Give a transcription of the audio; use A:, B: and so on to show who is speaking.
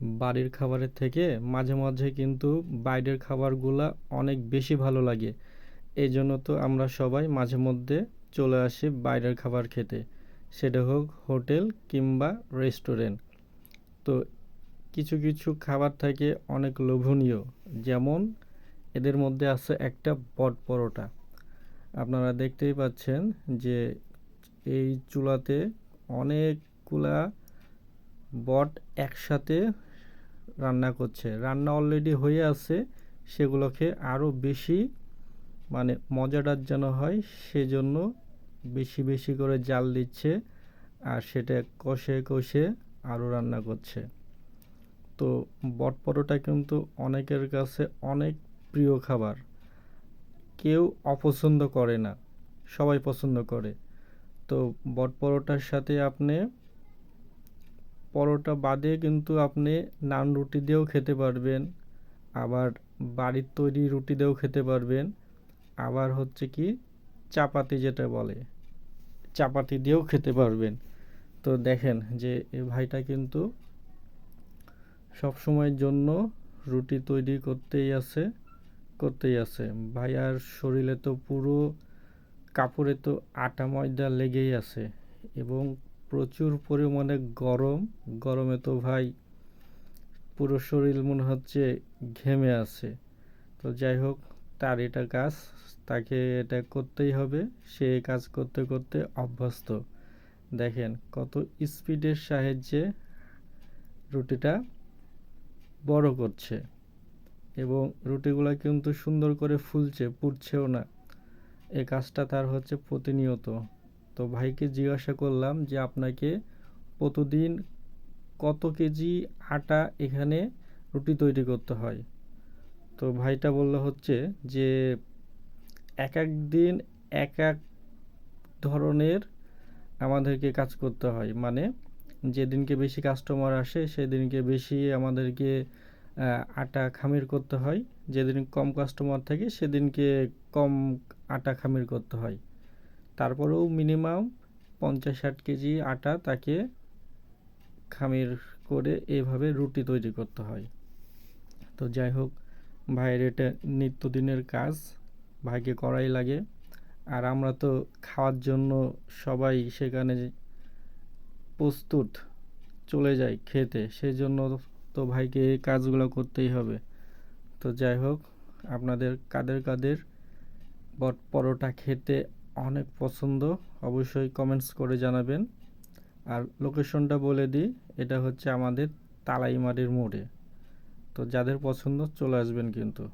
A: বাড়ির খাবারের থেকে মাঝে মাঝে কিন্তু বাইরের খাবারগুলা অনেক বেশি ভালো লাগে। এই জন্য তো আমরা সবাই মাঝে মধ্যে চলে আসি বাইরের খাবার খেতে। সেটা হোক হোটেল কিংবা রেস্টুরেন্ট। তো কিছু কিছু খাবার থাকে অনেক লোভনীয়। যেমন এদের মধ্যে আছে একটা বট পরোটা। আপনারা দেখতেই পাচ্ছেন যে এই চুলাতে অনেকগুলা বট একসাথে রান্না করছে। রান্না অলরেডি হয়ে আছে, সেগুলোকে আরও বেশি মানে মজাদার যেন হয়, সেজন্য বেশি বেশি করে জাল দিচ্ছে আর সেটা কষে কষে আরও রান্না করছে। তো বট পরোটা কিন্তু অনেকের কাছে অনেক প্রিয় খাবার। কেউ অপছন্দ করে না, সবাই পছন্দ করে। তো বট পরোটার সাথে আপনি পরোটা বাদে কিন্তু আপনি নান রুটি দিয়েও খেতে পারবেন। আবার বাড়ির তৈরি রুটি দিয়েও খেতে পারবেন। আবার হচ্ছে কি, চাপাতি যেটা বলে, চাপাতি দিয়েও খেতে পারবেন। তো দেখেন যে এই ভাইটা কিন্তু সব সময়ের জন্য রুটি তৈরি করতেই আছে করতেই আছে। ভাইয়ার শরীরে তো পুরো কাপড়ে তো আটা ময়দা লেগেই আছে এবং প্রচুর পরিমাণে গরম। গরমে তো ভাই পুরো শরীর মনে হচ্ছে ঘেমে আছে। তো যাই হোক, তার এটা কাজ, তাকে এটা করতেই হবে। সে কাজ করতে করতে অভ্যস্ত। দেখেন কত স্পিডের সাহায্যে রুটিটা বড় করছে। এবং রুটিগুলো কিন্তু সুন্দর করে ফুলছে, পুড়ছেও না। এই কাজটা তার হচ্ছে প্রতিনিয়ত। তো ভাইকে জিজ্ঞাসা করলাম যে আপনাকে প্রতিদিন কত কেজি আটা এখানে রুটি তৈরি করতে হয়? তো ভাইটা বলল হচ্ছে যে এক এক দিন এক এক ধরনের আমাদেরকে কাজ করতে হয়। মানে যেদিনকে বেশি কাস্টমার আসে, সেদিনকে বেশি আমাদেরকে আটা খামির করতে হয়। যেদিন কম কাস্টমার থাকে, সেদিনকে কম আটা খামির করতে হয়। তারপরেও মিনিমাম পঞ্চাশ ষাট কেজি আটা তাকে খামির করে এভাবে রুটি তৈরি করতে হয়। তো যাই হোক, ভাইয়ের এটা নিত্যদিনের কাজ, ভাইকে করাই লাগে। আর আমরা তো খাওয়ার জন্য সবাই সেখানে প্রস্তুত চলে যাই খেতে সেই জন্য তো ভাইকে এই কাজগুলো করতেই হবে। তো যাই হোক, আপনাদের কাদের কাদের বট পরোটা খেতে অনেক পছন্দ, অবশ্যই কমেন্টস করে জানাবেন। আর লোকেশনটা বলে দিই, এটা হচ্ছে আমাদের তালাইমারির মোড়ে। তো যাদের পছন্দ চলে আসবেন কিন্তু।